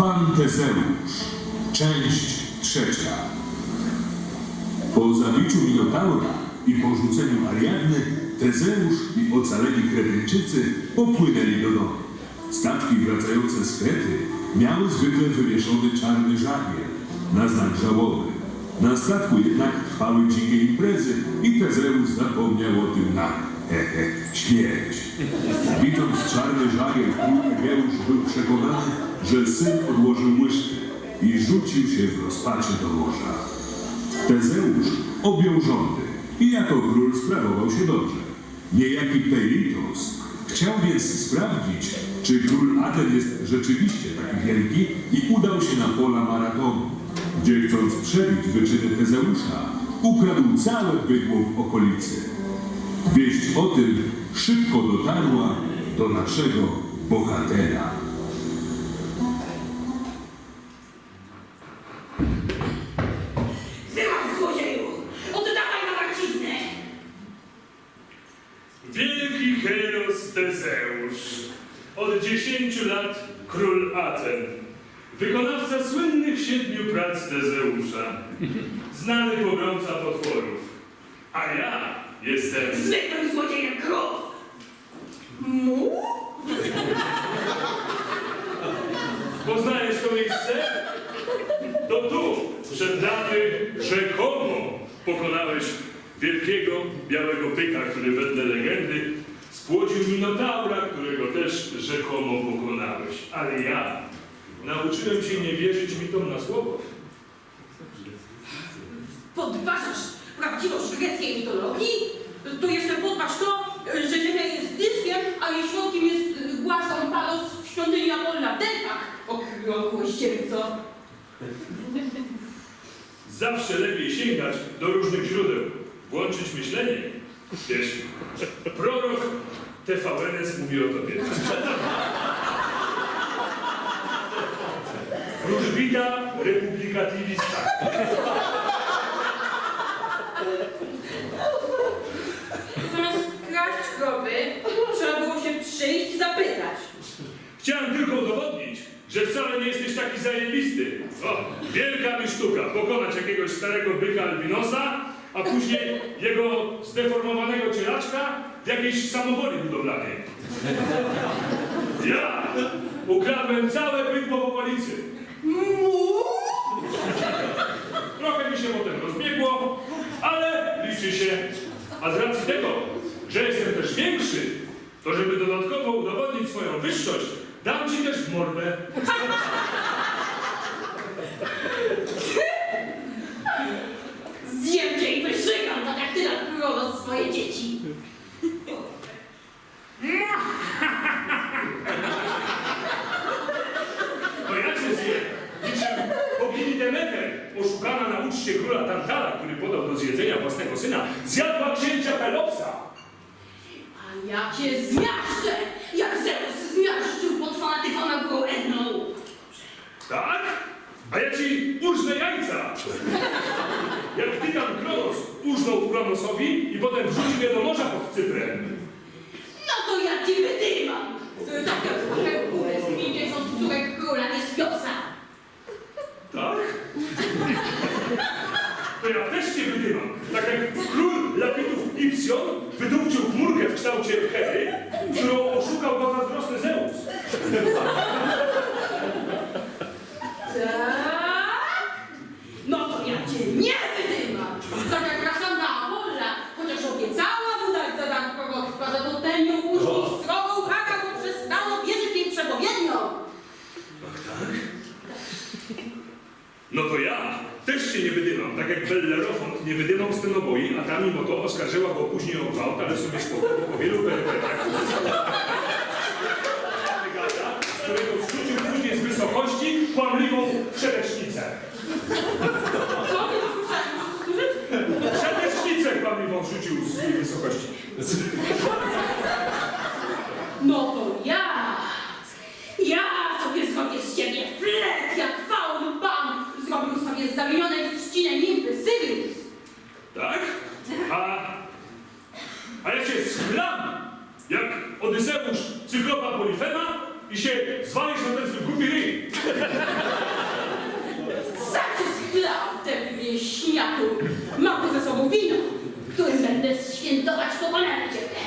Pan część trzecia. Po zabiciu Minotaura i porzuceniu Ariadny, Tezeusz i ocaleni Kretyńczycy popłynęli do domu. Statki wracające z Krety miały zwykle wywieszony czarny żagiel na znak żałoby. Na statku jednak trwały dzikie imprezy i Tezeusz zapomniał o tym na hehe, śmierć. Widząc czarny żagiel, król Egeusz był przekonany, że syn odłożył łyżkę i rzucił się w rozpaczy do morza. Tezeusz objął rządy i jako król sprawował się dobrze. Niejaki Peitos chciał więc sprawdzić, czy król Aten jest rzeczywiście taki wielki i udał się na pola maratonu, gdzie chcąc przebić wyczyny Tezeusza, ukradł całe bydło w okolicy. Wieść o tym szybko dotarła do naszego bohatera. Prac Tezeusza, znany pogromca potworów, a ja jestem... Zwykłym złodziejem krów! Mu? Poznajesz to miejsce? To tu, przed laty, rzekomo pokonałeś wielkiego białego byka, który wedle legendy spłodził Minotaura, którego też rzekomo pokonałeś. Ale ja nauczyłem się nie wierzyć mitom na słowo. Podważasz prawdziwość greckiej mitologii? To jeszcze podważ to, że Ziemia jest dyskiem, a jej środkiem jest głasą Palos w świątyni Apolla w Delfach. Okropłość ciebie, co? Zawsze lepiej sięgać do różnych źródeł, włączyć myślenie. Wiesz, prorok TVNS mówi o tobie. Wróżbita republikatywista. Zamiast kraść krowy, trzeba było się przyjść i zapytać. Chciałem tylko udowodnić, że wcale nie jesteś taki zajebisty. O, wielka mi sztuka pokonać jakiegoś starego byka albinosa, a później jego zdeformowanego cielaczka w jakiejś samowoli budowlanej. Ja ukradłem całe bydło w okolicy. Mu? Trochę mi się potem rozbiegło, ale liczy się. A z racji tego, że jestem też większy, to żeby dodatkowo udowodnić swoją wyższość, dam ci też w mordę. Zjem cię i wyżygam, tak jak ty nadprowadzasz swoje dzieci. To ja cię zjem. Niczym bogini Demeter, oszukana na uczcie króla Tantala, który podał do zjedzenia własnego syna, zjadła księcia Pelopsa. A ja cię zmiażdżę, jak Zeus zmiażdżył potwora Tyfona Goenną. Tak? A ja ci urżnę jajca. Jak tytan Kronos urżnął Kronosowi i potem wrzucił je do morza pod Cyprem. No to ja ci wydymam. Tak jak trochę górę z 50 córek króla Niespiosa. Tak? To ja też cię wydymam. Tak jak król Lapidów Ipsion wydupcił chmurkę w kształcie Hery, którą oszukał go zazdrosny Zeus. Tak? No to ja cię nie wydymam. Tak jak Kassandra Apolla, chociaż obiecała mu dać za dan proroctwa, za to ten ją później srogą haka, bo przestano wierzyć jej przepowiedniom. Ach tak? No to ja też się nie wydymam, tak jak Bellerofont nie wydymał scenoboi, a ta mimo to oskarżyła go później o gwałt, ale sobie spokojnie po wielu perypetiach. Gada, z którego zrzucił później z wysokości kłamliwą przedecznicę. Co? Nie usłyszałem, muszę powtórzyć? Przedecznicę kłamliwą zrzucił z wysokości. No to ja, ja sobie zrobię z ciebie flet, jak faun pan zrobił sobie z zamienionej w trzcinę nimfy Sirius. Tak? A, a ja cię schlam, jak Odyseusz cyklopa Polifema i się zwalisz na ten swój głupi ryj. świętować pokonanie ciebie.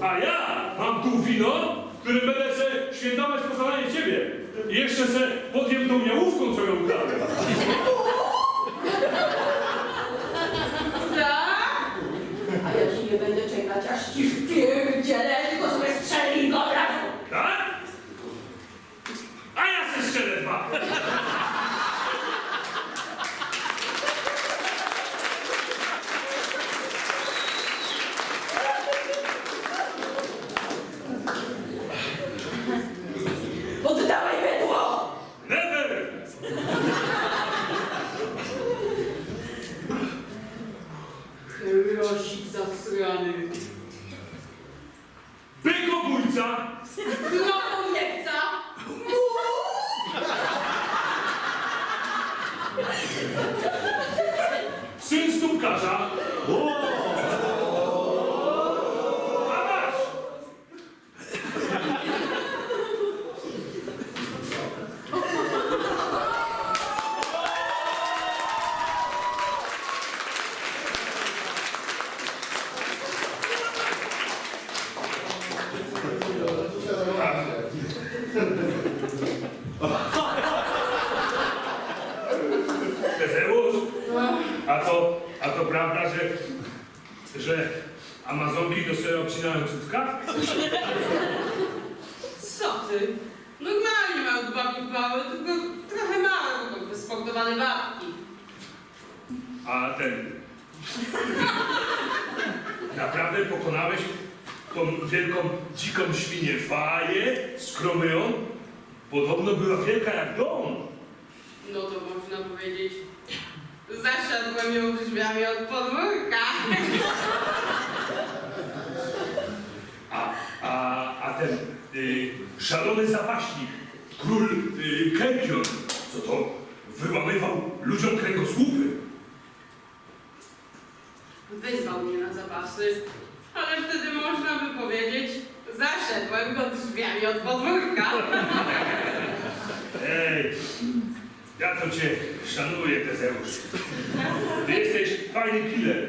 A ja mam tu wino, którym będę se świętować pokonanie ciebie. I jeszcze se podjem tą miałówką, co ją ukradłem. さん。A to, a to prawda, że, że Amazonki to sobie obcinają cycka? Co ty? Normalnie mają dwa pipały, tylko trochę małe, bo to wysportowane babki. A ten... Naprawdę pokonałeś tą wielką, dziką świnię Faję z Kromyją? Podobno była wielka jak dom. No to można powiedzieć. Zasiadłem ją drzwiami od podwórka. A, a, a ten y, szalony zapaśnik, król y, co to wyłamywał ludziom kręgosłupy. Wyzwał mnie na zapasy, ale wtedy można by powiedzieć, zaszedłem go drzwiami od podwórka. Ej, ja to cię szanuję, Tezeusz. Ty jesteś fajny killer.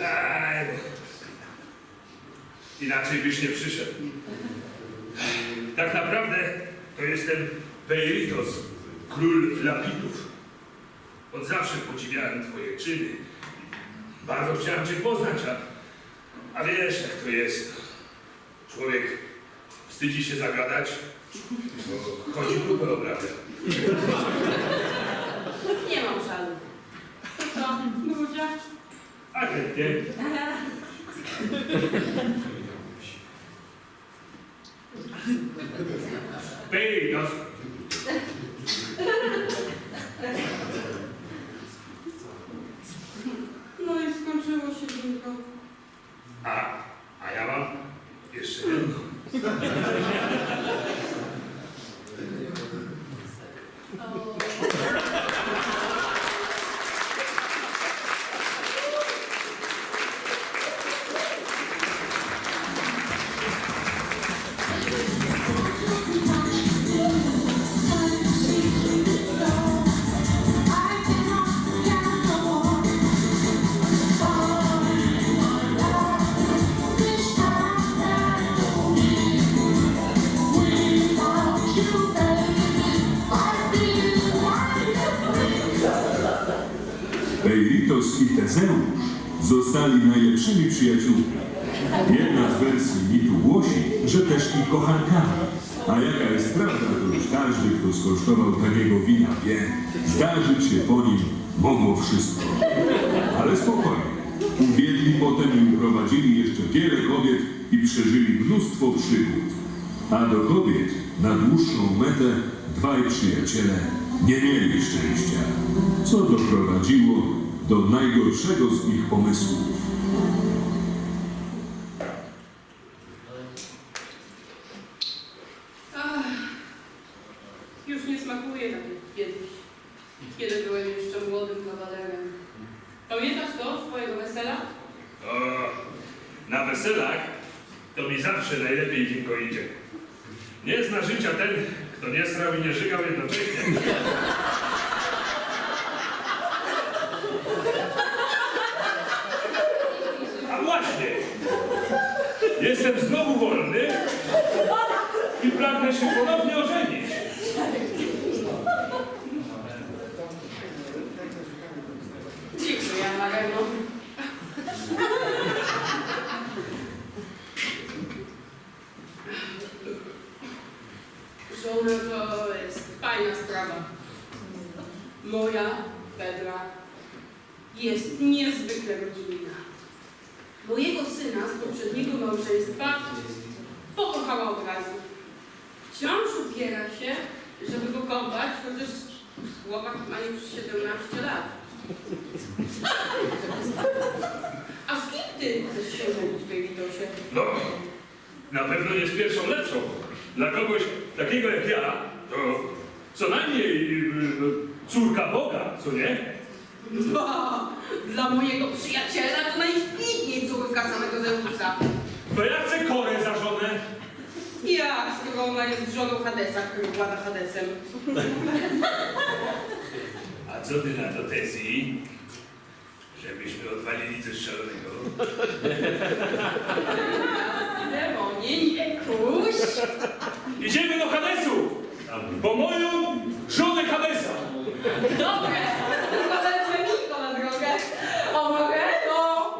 Ej, Inaczej byś nie przyszedł. Tak naprawdę to jestem Peiritos, król Lapitów. Od zawsze podziwiałem twoje czyny. Bardzo chciałem cię poznać, a, a wiesz jak to jest. Człowiek wstydzi się zagadać, bo chodzi grupę obrawia. Nie mam żalu. To co, Grudzia? A najlepszymi przyjaciółmi. Jedna z wersji mitu głosi, że też i kochankami. A jaka jest prawda, to już każdy, kto skosztował takiego wina wie, zdarzyć się po nim mogło wszystko. Ale spokojnie. Uwiedli potem i uprowadzili jeszcze wiele kobiet i przeżyli mnóstwo przygód. A do kobiet na dłuższą metę dwaj przyjaciele nie mieli szczęścia, co doprowadziło do najgorszego z ich pomysłów. Ach, już nie smakuje tak jak kiedyś, kiedy byłem jeszcze młodym kawalerem. Pamiętasz to z twojego wesela? O, na weselach to mi zawsze najlepiej winko idzie. Nie zna życia ten, To nie srał i nie żygał jednocześnie. A właśnie! Jestem znowu wolny i pragnę się ponownie ożenić. Dziękuję, Mareno. Żona to jest fajna sprawa. Moja, Pedra, jest niezwykle rodzinna. Mojego syna z poprzedniego małżeństwa pokochała od razu. Wciąż upiera się, żeby go kąpać, chociaż chłopak ma już 17 lat. A z kim ty chcesz się żenić, Davidosie? No, na pewno jest pierwszą lepszą. Dla kogoś takiego jak ja, to co najmniej y, y, córka Boga, co nie? Ba, dla mojego przyjaciela to najśpiękniej córka samego Zeusa. To ja chcę Korę za żonę. Jak, skoro ona jest żoną Hadesa, który włada Hadesem? A co ty na to, Tessie? Żebyśmy odwalili coś szalonego. Demonie, nie kuś! Idziemy do Hadesu! Po moją żonę Hadesa! Dobre, tylko wezmę Miko na drogę. O, Moreno!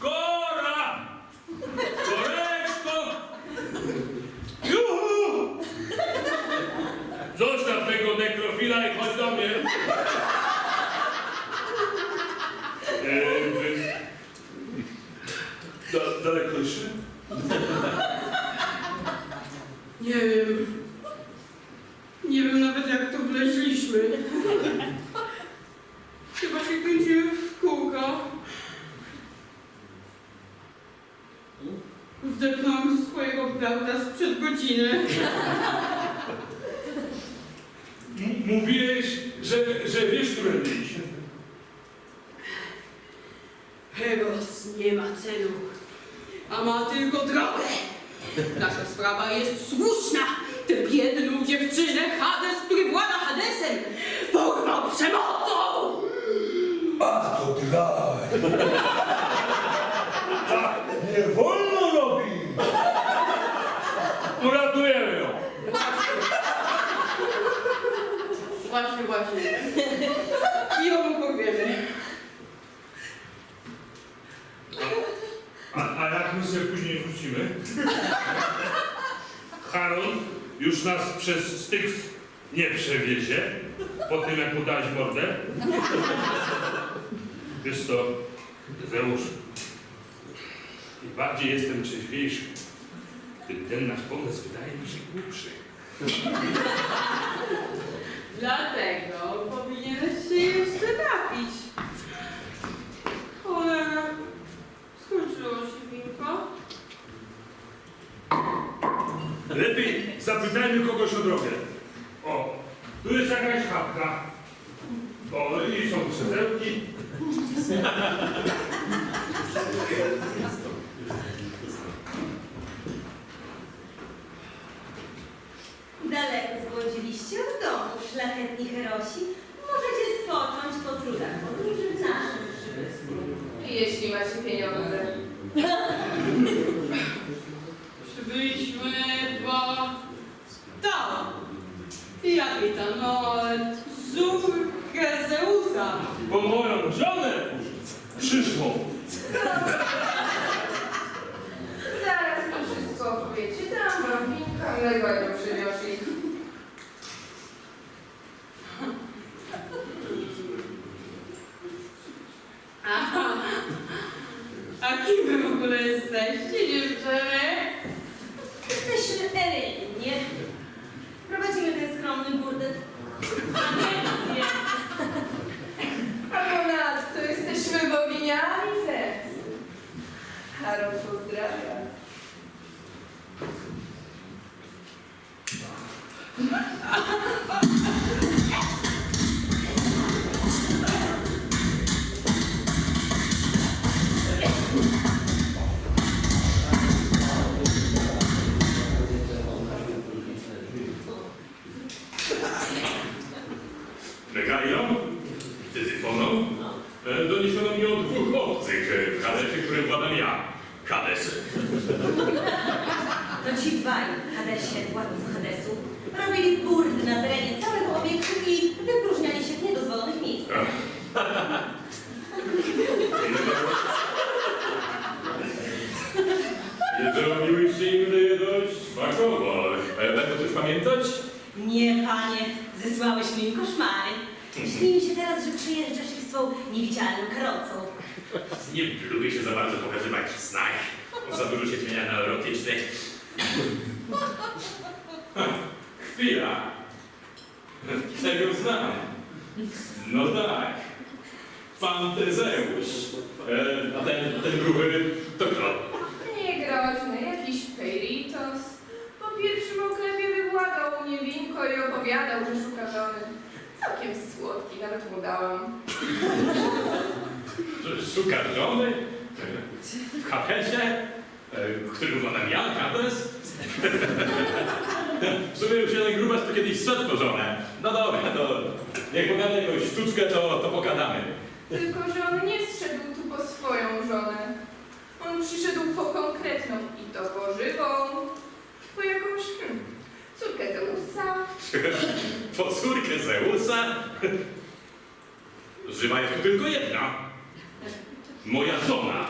Kora! Koreczko! Juhu! Zostaw tego nekrofila i chodź do mnie. Eee, da, daleko jeszcze? Nie wiem. Nie wiem nawet jak to wleźliśmy. Chyba się kręcimy w kółko. Wdepnąłem swojego brata sprzed godziny. M- mówiłeś, że, że wiesz, którędy iść. Heros nie ma celu, a ma tylko drogę. Nasza sprawa jest słuszna. Tę biedną dziewczynę Hades, który włada Hadesem, porwał przemocą! A to draj! Tak, nie wolno robić! Uratujemy ją! Właśnie, właśnie. I ją porwiemy. A, a jak my sobie później wrócimy? Haron już nas przez Styx nie przewiezie, po tym jak mu dałeś mordę. Wiesz co, Zeusz, im bardziej jestem trzeźwiejszy, tym ten nasz pomysł wydaje mi się głupszy. Dlatego powinieneś się jeszcze napić. Cholera, skończyło się winko. Lepiej zapytajmy kogoś o drogę. O, tu jest jakaś chatka. O, i są krzesełki. zbłądziliście od domu, szlachetni herosi. Możecie spocząć po trudach podróży w naszym przybysku. Jeśli macie pieniądze. Przybyliśmy, bo tam. Jak i tam, no, córkę Zeusa. Po moją żonę przyszło. Zaraz mi wszystko opowiecie. Tam mam winka, mleko przyniosli. Aha. A kim wy w ogóle jesteście, dziewczyny? Jesteśmy Erynie. Prowadzimy ten skromny burdel. Agencję. A ponadto jesteśmy boginiami serc. Harold pozdrawia. E, Doniesiono mi o dwóch obcych e, w Hadesie, którym władam ja. Hades. To ci dwaj, Hadesie, władcy Hadesu, robili burdy na terenie całego obiektu i wypróżniali się w niedozwolonych miejscach. Nie zrobiłyście im dość smakowo. E, Będę coś pamiętać? Nie, panie, zesłałeś mi koszmary. Śni mi się teraz, że przyjeżdżasz ich swą niewidzialną karocą. Nie bardzo pokazywać w snach. Za dużo się zmienia na erotyczny. Chwila. Tego znam. No tak. Pan Tezeusz. E, a ten, ten gruby to kto? Niegroźny, jakiś Peiritos. Po pierwszym oklepie wybłagał mnie winko i opowiadał, że szuka żony. Całkiem słodki, nawet mu dałam. Szuka żony? W Hadesie? E, Którym władam ja, Hades? W sumie już jeden grubas to kiedyś po żonę. No dobra, to jak pogada jakąś sztuczkę, to, to pogadamy. Tylko, że on nie zszedł tu po swoją żonę. On przyszedł po konkretną i to po żywą. Po jakąś hmm, córkę Zeusa. Po córkę Zeusa? Żywa jest tu tylko jedna. Moja żona.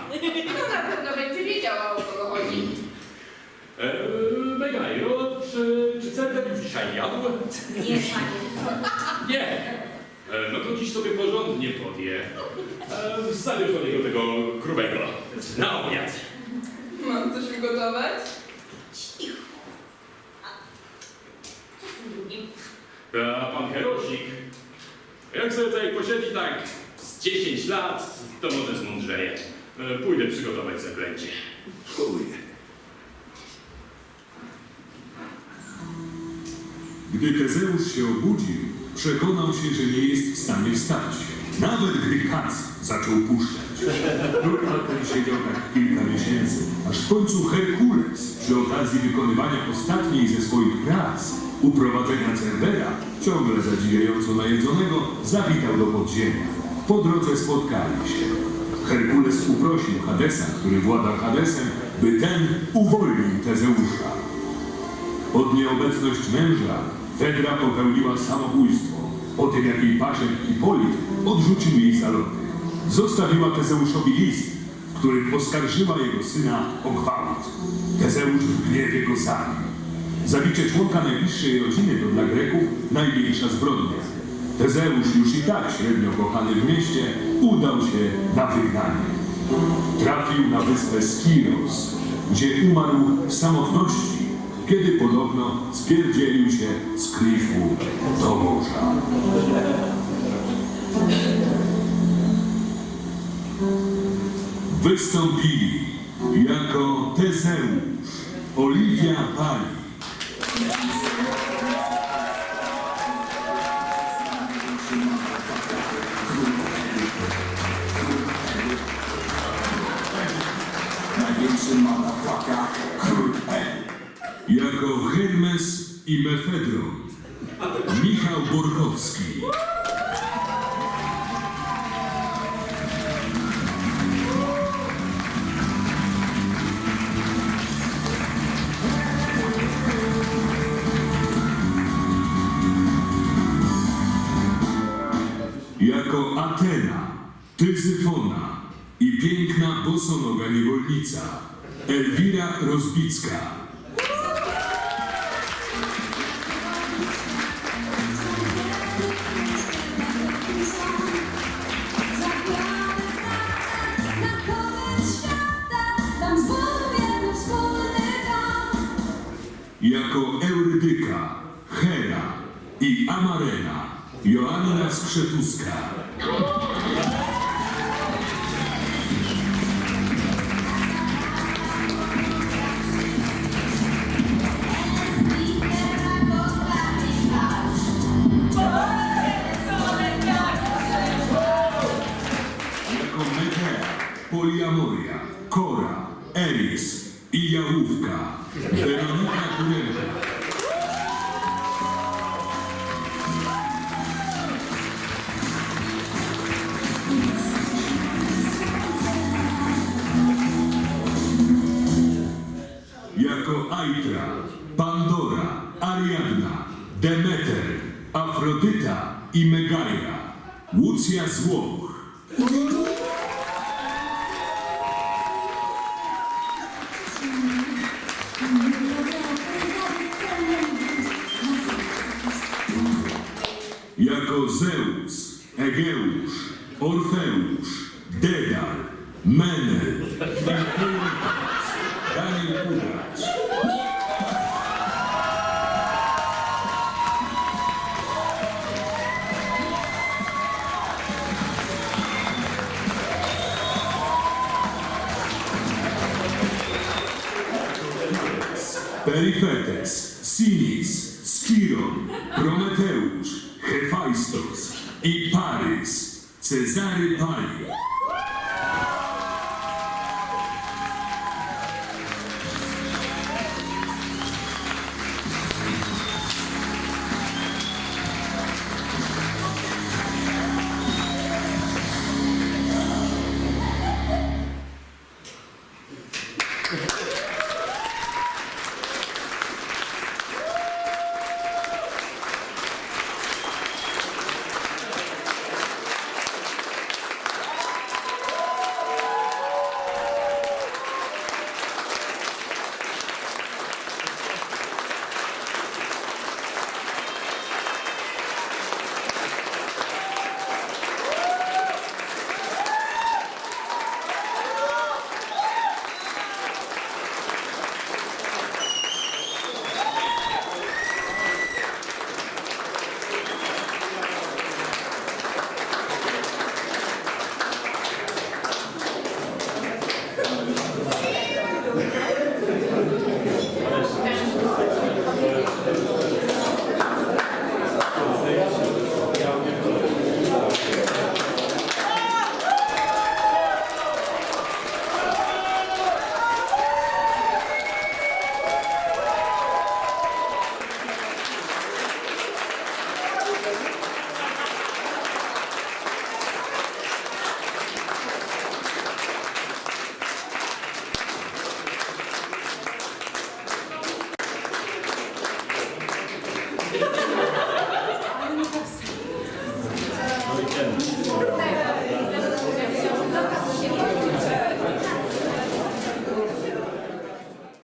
No na pewno będzie wiedziała, o kogo chodzi. E, Megajo, już dzisiaj jadł? Nie, panie. Nie. E, no to dziś sobie porządnie podje. E, Zabierz do niego tego grubego. Na obiad. Mam coś ugotować? Cicho. A co z tym drugim? A pan Herosik, jak sobie tutaj posiedzi tak z 10 lat, to może zmądrzeje. E, Pójdę przygotować zaklęcie. Gdy Tezeusz się obudził, przekonał się, że nie jest w stanie wstać. Nawet gdy kac zaczął puszczać. Król ten siedział tak kilka miesięcy, aż w końcu Herkules przy okazji wykonywania ostatniej ze swoich prac, uprowadzenia Cerbera, ciągle zadziwiająco najedzonego, zawitał do podziemia. Po drodze spotkali się. Herkules uprosił Hadesa, który władał Hadesem, by ten uwolnił Tezeusza. Pod nieobecność męża Fedra popełniła samobójstwo. Po tym jak jej paszek Hipolit odrzucił jej zaloty. Zostawiła Tezeuszowi list, w którym oskarżyła jego syna o gwałt. Tezeusz w gniewie go zabił. Zabicie członka najbliższej rodziny to dla Greków największa zbrodnia. Tezeusz, już i tak średnio kochany w mieście, udał się na wygnanie. Trafił na wyspę Skiros, gdzie umarł w samotności, kiedy podobno spierdzielił się z klifu do morza. Wystąpili jako Tezeusz, Oliwia Pali, Największy motherfucker, król L. jako Hermes i Mefedron, Michał Borkowski, jako Atena, Tyzyfona i piękna bosonoga niewolnica Elwira Rozbicka. Hera i Amarena Joanna Skrzetuska. Haitra, Pandora, Ariadna, Demeter, Afrodyta i Megaja. Łucja z Perifetes, Sinis, Skiron, Prometeusz, Hefajstos i Parys, Cezary Pali.